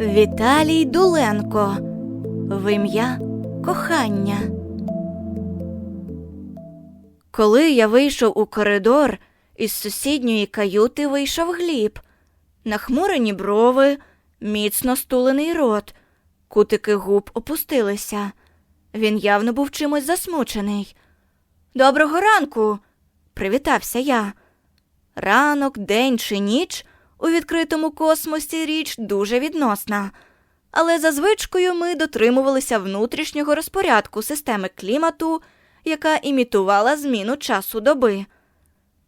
Віталій Дуленко. В ім'я кохання. Коли я вийшов у коридор, із сусідньої каюти вийшов гліб. Нахмурені брови, міцно стулений рот, кутики губ опустилися. Він явно був чимось засмучений. Доброго ранку, привітався я. Ранок, день чи ніч у відкритому космосі річ дуже відносна. Але за звичкою ми дотримувалися внутрішнього розпорядку системи клімату, яка імітувала зміну часу доби.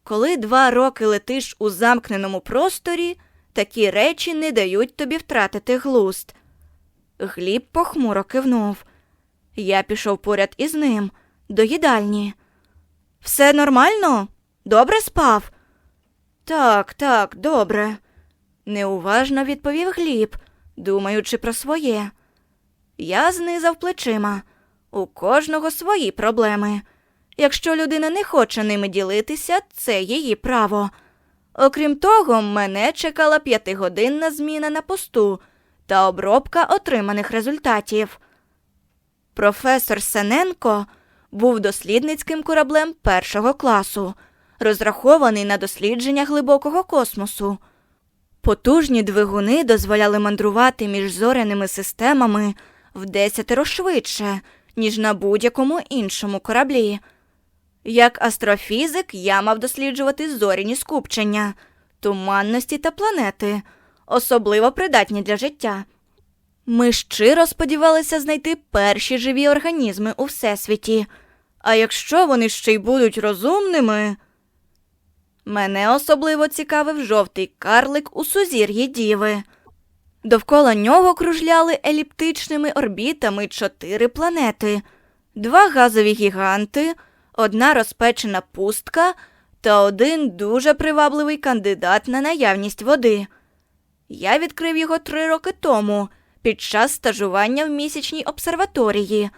Коли два роки летиш у замкненому просторі, такі речі не дають тобі втратити глузд. Гліб похмуро кивнув. Я пішов поряд із ним до їдальні. Все нормально? Добре спав? Так, так, добре. Неуважно відповів Гліб, думаючи про своє. Я знизав плечима. У кожного свої проблеми. Якщо людина не хоче ними ділитися, це її право. Окрім того, мене чекала п'ятигодинна зміна на посту та обробка отриманих результатів. Професор Сененко був дослідницьким кораблем першого класу, розрахований на дослідження глибокого космосу. Потужні двигуни дозволяли мандрувати між зоряними системами в десятеро швидше, ніж на будь-якому іншому кораблі. Як астрофізик я мав досліджувати зоряні скупчення, туманності та планети, особливо придатні для життя. Ми щиро сподівалися знайти перші живі організми у всесвіті, а якщо вони ще й будуть розумними. Мене особливо цікавив жовтий карлик у сузір'ї Діви. Довкола нього кружляли еліптичними орбітами чотири планети, два газові гіганти, одна розпечена пустка та один дуже привабливий кандидат на наявність води. Я відкрив його три роки тому під час стажування в місячній обсерваторії,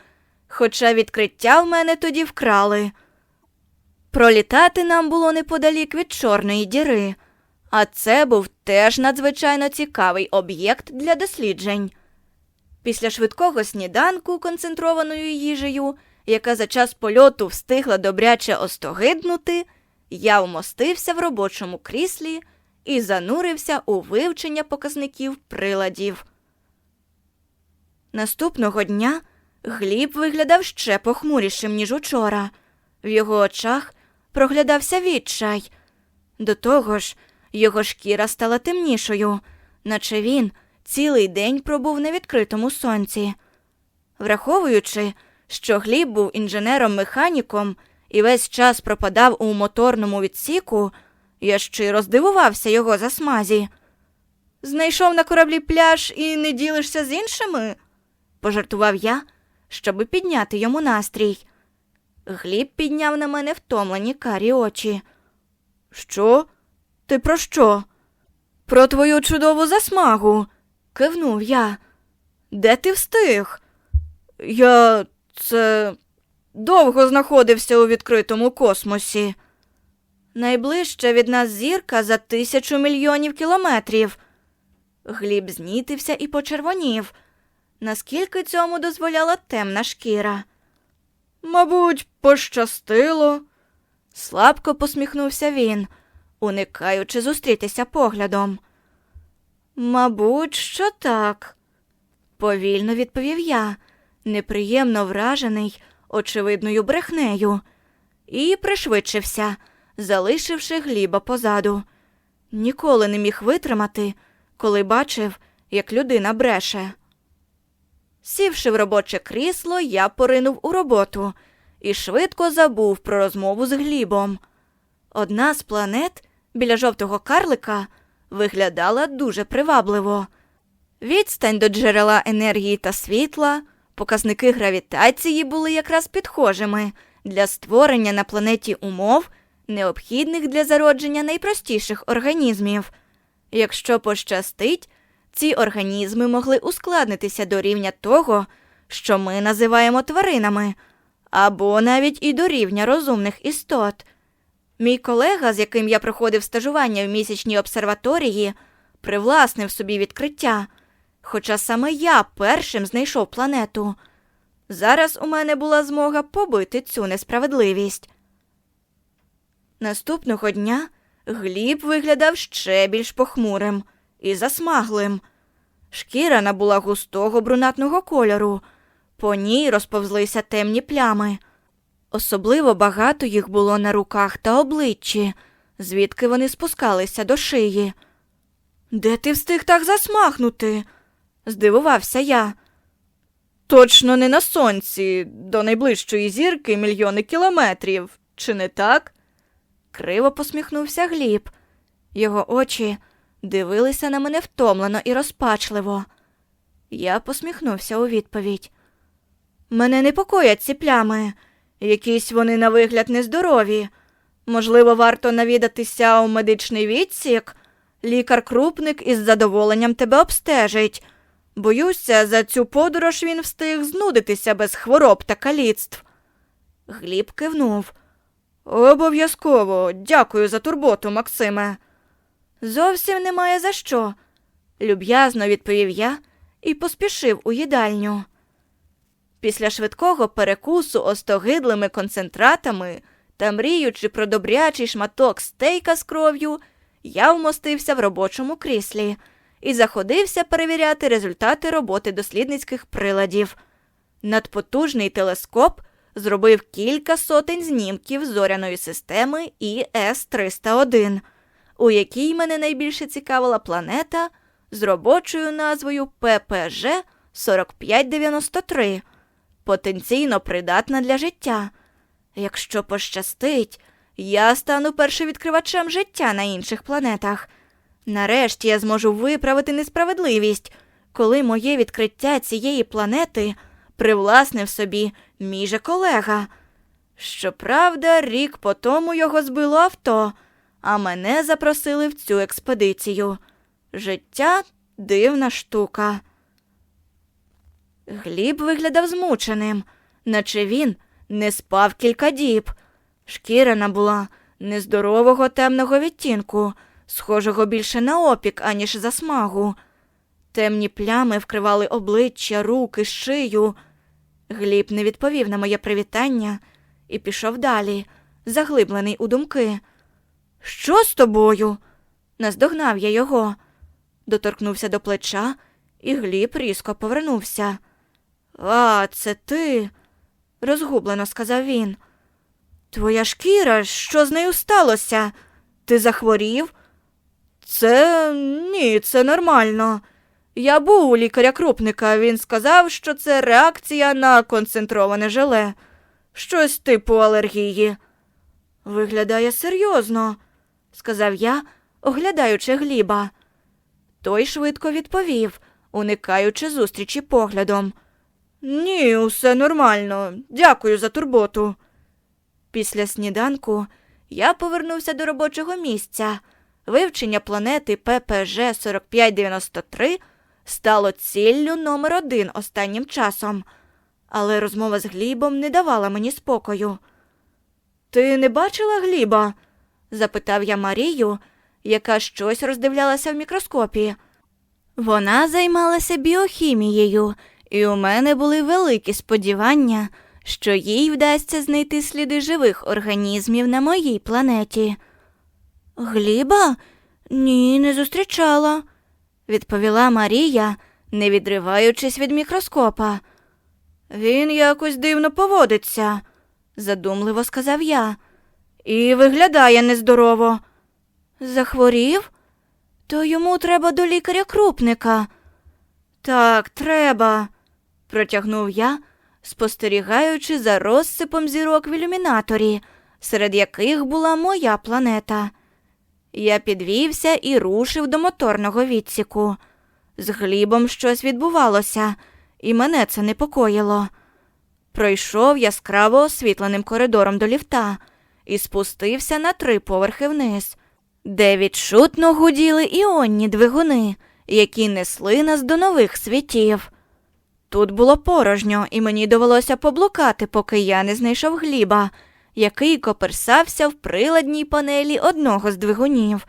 хоча відкриття в мене тоді вкрали. Пролітати нам було неподалік від Чорної діри, а це був теж надзвичайно цікавий об'єкт для досліджень. Після швидкого сніданку концентрованою їжею, яка за час польоту встигла добряче остогиднути, я вмостився в робочому кріслі і занурився у вивчення показників приладів. Наступного дня Гліб виглядав ще похмурішим, ніж учора. В його очах проглядався відчай. До того ж, його шкіра стала темнішою, наче він цілий день пробув на відкритому сонці. Враховуючи, що Гліб був інженером-механіком і весь час пропадав у моторному відсіку, я щиро здивувався його засмазі. Знайшов на кораблі пляж і не ділишся з іншими? пожартував я, щоби підняти йому настрій. Гліб підняв на мене втомлені карі очі. Що? Ти про що? Про твою чудову засмагу, кивнув я. Де ти встиг? Я це довго знаходився у відкритому космосі. Найближча від нас зірка за тисячу мільйонів кілометрів. Гліб знітився і почервонів, наскільки цьому дозволяла темна шкіра. Мабуть, пощастило. Слабко посміхнувся він, уникаючи зустрітися поглядом. Мабуть, що так, повільно відповів я, неприємно вражений очевидною брехнею, і пришвидшився, залишивши гліба позаду. Ніколи не міг витримати, коли бачив, як людина бреше. Сівши в робоче крісло, я поринув у роботу і швидко забув про розмову з Глібом. Одна з планет біля жовтого карлика виглядала дуже привабливо. Відстань до джерела енергії та світла, показники гравітації були якраз підхожими для створення на планеті умов, необхідних для зародження найпростіших організмів. Якщо пощастить, ці організми могли ускладнитися до рівня того, що ми називаємо тваринами, або навіть і до рівня розумних істот. Мій колега, з яким я проходив стажування в місячній обсерваторії, привласнив собі відкриття. Хоча саме я першим знайшов планету. Зараз у мене була змога побити цю несправедливість. Наступного дня Гліб виглядав ще більш похмурим і засмаглим. Шкіра набула густого брунатного кольору, по ній розповзлися темні плями. Особливо багато їх було на руках та обличчі, звідки вони спускалися до шиї. Де ти встиг так засмахнути? здивувався я. Точно не на сонці, до найближчої зірки мільйони кілометрів, чи не так? Криво посміхнувся Гліб. Його очі дивилися на мене втомлено і розпачливо. Я посміхнувся у відповідь. Мене непокоять ці плями, якісь вони на вигляд нездорові. Можливо, варто навідатися у медичний відсік. Лікар-крупник із задоволенням тебе обстежить. Боюся, за цю подорож він встиг знудитися без хвороб та каліцтв. Гліб кивнув. Обов'язково, дякую за турботу, Максиме. Зовсім немає за що, люб'язно відповів я і поспішив у їдальню. Після швидкого перекусу остогидлими концентратами та мріючи про добрячий шматок стейка з кров'ю, я вмостився в робочому кріслі і заходився перевіряти результати роботи дослідницьких приладів. Надпотужний телескоп зробив кілька сотень знімків зоряної системи іс 301 у якій мене найбільше цікавила планета з робочою назвою ППЖ 4593, потенційно придатна для життя. Якщо пощастить, я стану першовідкривачем життя на інших планетах. Нарешті я зможу виправити несправедливість, коли моє відкриття цієї планети привласнив собі мій же колега. Щоправда, рік по тому його збило авто, а мене запросили в цю експедицію. Життя дивна штука. Гліб виглядав змученим, наче він не спав кілька діб. Шкіра набула нездорового темного відтінку, схожого більше на опік, аніж засмагу. Темні плями вкривали обличчя, руки, шию. Гліб не відповів на моє привітання і пішов далі, заглиблений у думки. Що з тобою? Наздогнав я його. Доторкнувся до плеча, і Гліб різко повернувся. А, це ти, розгублено сказав він. Твоя шкіра, що з нею сталося? Ти захворів? Це ні, це нормально. Я був у лікаря крупника, він сказав, що це реакція на концентроване желе, щось типу алергії. Виглядає серйозно, сказав я, оглядаючи гліба. Той швидко відповів, уникаючи зустрічі поглядом. Ні, усе нормально. Дякую за турботу. Після сніданку я повернувся до робочого місця. Вивчення планети ППЖ 4593 стало ціллю номер один останнім часом, але розмова з Глібом не давала мені спокою. Ти не бачила Гліба? Запитав я Марію, яка щось роздивлялася в мікроскопі. Вона займалася біохімією, і у мене були великі сподівання, що їй вдасться знайти сліди живих організмів на моїй планеті. Гліба? Ні, не зустрічала, відповіла Марія, не відриваючись від мікроскопа. Він якось дивно поводиться, задумливо сказав я, і виглядає нездорово. Захворів? То йому треба до лікаря крупника. Так, треба, протягнув я, спостерігаючи за розсипом зірок в ілюмінаторі, серед яких була моя планета. Я підвівся і рушив до моторного відсіку. З глібом щось відбувалося, і мене це непокоїло. Пройшов яскраво освітленим коридором до ліфта і спустився на три поверхи вниз, де відчутно гуділи іонні двигуни, які несли нас до нових світів. Тут було порожньо, і мені довелося поблукати, поки я не знайшов гліба, який коперсався в приладній панелі одного з двигунів.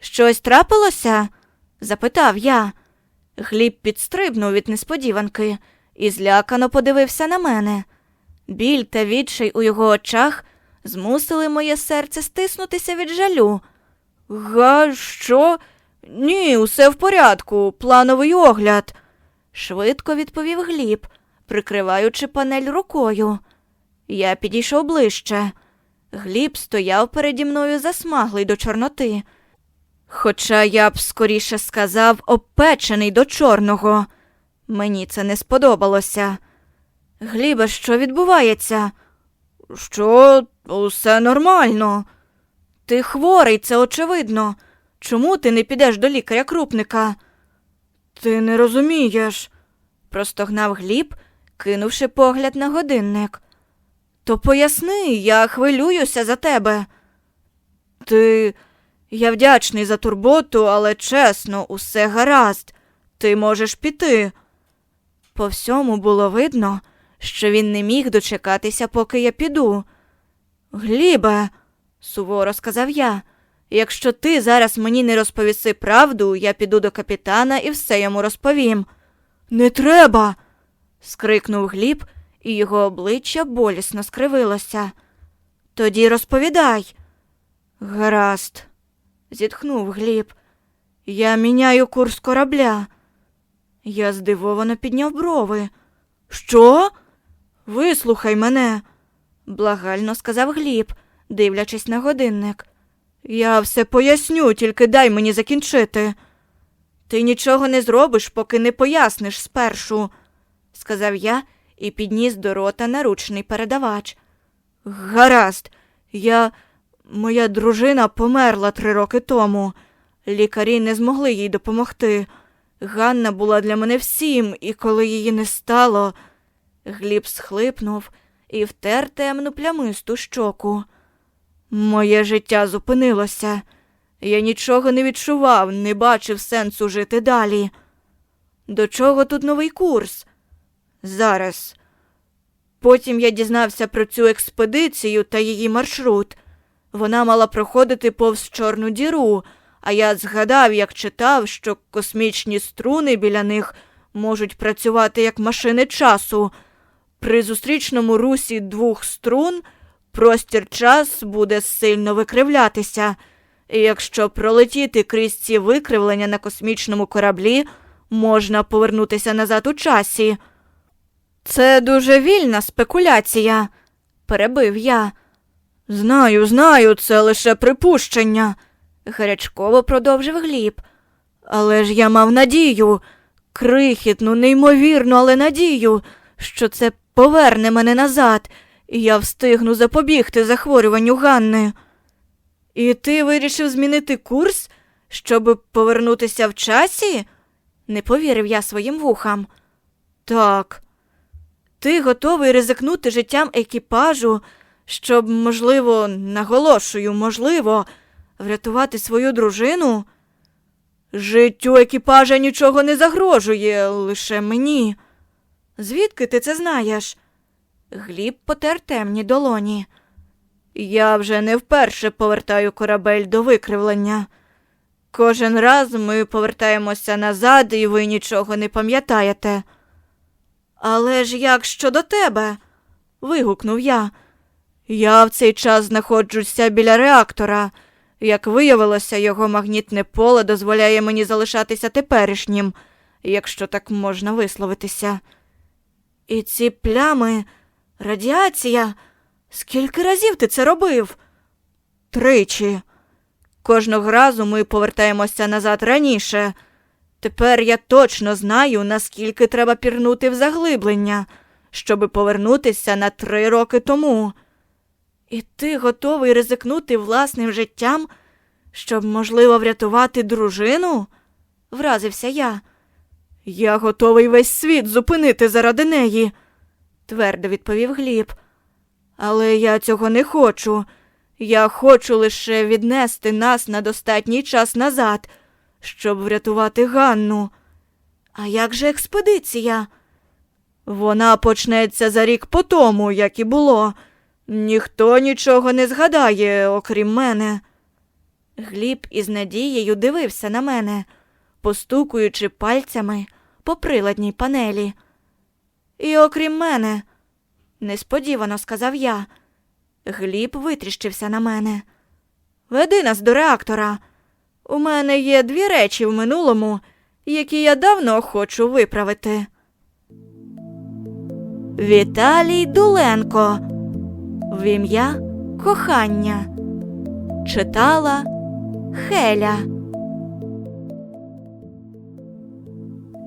Щось трапилося? запитав я. Гліб підстрибнув від несподіванки і злякано подивився на мене. Біль та відчай у його очах змусили моє серце стиснутися від жалю. Га, що? Ні, усе в порядку, плановий огляд, швидко відповів Гліб, прикриваючи панель рукою. Я підійшов ближче. Гліб стояв переді мною засмаглий до чорноти. Хоча я б скоріше сказав опечений до чорного. Мені це не сподобалося. Глібе, що відбувається? Що усе нормально. Ти хворий, це очевидно. Чому ти не підеш до лікаря крупника? Ти не розумієш, простогнав Гліб, кинувши погляд на годинник. То поясни, я хвилююся за тебе. Ти. Я вдячний за турботу, але чесно, усе гаразд. Ти можеш піти. По всьому було видно, що він не міг дочекатися, поки я піду. Глібе, суворо сказав я, якщо ти зараз мені не розповіси правду, я піду до капітана і все йому розповім. Не треба. скрикнув Гліб, і його обличчя болісно скривилося. Тоді розповідай. Гаразд, зітхнув Гліб. Я міняю курс корабля. Я здивовано підняв брови. Що? Вислухай мене, благально сказав Гліб, дивлячись на годинник. Я все поясню, тільки дай мені закінчити. Ти нічого не зробиш, поки не поясниш спершу, сказав я і підніс до рота наручний передавач. Гаразд, я. Моя дружина померла три роки тому. Лікарі не змогли їй допомогти. Ганна була для мене всім, і коли її не стало. Гліб схлипнув і втер темну плямисту щоку. Моє життя зупинилося. Я нічого не відчував, не бачив сенсу жити далі. До чого тут новий курс? Зараз. Потім я дізнався про цю експедицію та її маршрут. Вона мала проходити повз чорну діру, а я згадав, як читав, що космічні струни біля них можуть працювати як машини часу. При зустрічному русі двох струн простір час буде сильно викривлятися, і якщо пролетіти крізь ці викривлення на космічному кораблі, можна повернутися назад у часі. Це дуже вільна спекуляція, перебив я. Знаю, знаю, це лише припущення, гарячково продовжив Гліб. Але ж я мав надію, крихітну, неймовірну, але надію, що це поверне мене назад, і я встигну запобігти захворюванню Ганни. І ти вирішив змінити курс, щоб повернутися в часі? не повірив я своїм вухам. Так. Ти готовий ризикнути життям екіпажу, щоб, можливо, наголошую, можливо, врятувати свою дружину? Життю екіпажа нічого не загрожує, лише мені. Звідки ти це знаєш? Гліб потер темні долоні. Я вже не вперше повертаю корабель до викривлення. Кожен раз ми повертаємося назад, і ви нічого не пам'ятаєте. Але ж як щодо тебе? вигукнув я. Я в цей час знаходжуся біля реактора. Як виявилося, його магнітне поле дозволяє мені залишатися теперішнім, якщо так можна висловитися. І ці плями, радіація. Скільки разів ти це робив? Тричі. Кожного разу ми повертаємося назад раніше. Тепер я точно знаю, наскільки треба пірнути в заглиблення, щоби повернутися на три роки тому. І ти готовий ризикнути власним життям, щоб, можливо, врятувати дружину? вразився я. Я готовий весь світ зупинити заради неї, твердо відповів Гліб. Але я цього не хочу. Я хочу лише віднести нас на достатній час назад, щоб врятувати Ганну. А як же експедиція? Вона почнеться за рік по тому, як і було. Ніхто нічого не згадає, окрім мене. Гліб із надією дивився на мене. постукуючи пальцями по приладній панелі. І окрім мене, несподівано сказав я. Гліб витріщився на мене. Веди нас до реактора. У мене є дві речі в минулому, які я давно хочу виправити. Віталій Дуленко. В ім'я кохання. Читала Хеля.